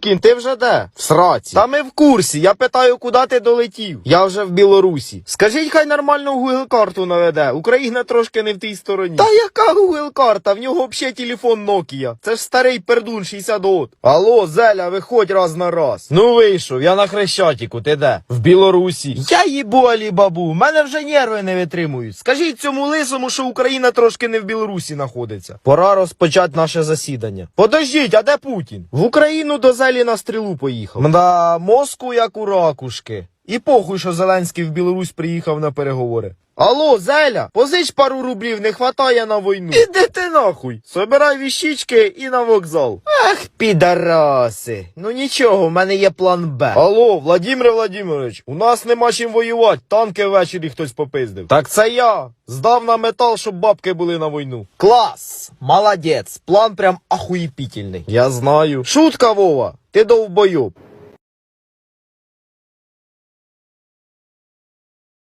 Кін, ти вже де? В сраці. Та ми в курсі. Я питаю, куди ти долетів. Я вже в Білорусі. Скажіть, хай нормально Google карту наведе. Україна трошки не в тій стороні. Та яка Google карта? В нього взагалі телефон Nokia. Це ж старий пердун 60 год. Алло, Зеля, виходь раз на раз. Ну вийшов, я на Хрещатіку, ти де? В Білорусі. Я їбу Алібабу, в мене вже нерви не витримують. Скажіть цьому лисому, що Україна трошки не в Білорусі знаходиться. Пора розпочати наше засідання. Подождіть, а де Путін? В Україну до Зелі на стрілу поїхав. Мда, мозку як у ракушки. І похуй, що Зеленський в Білорусь приїхав на переговори. Алло, Зеля, позич пару рублів, не хватає на війну. Іди ти нахуй. Собирай віщички і на вокзал. Ах, підараси. Ну нічого, в мене є план Б. Алло, Владимир Владимирович, у нас нема чим воювати, танки ввечері хтось попиздив. Так це я. Здав на метал, щоб бабки були на війну. Клас! Молодець! План прям ахуєпітельний. Я знаю. Шутка, Вова! Ти довбойоб.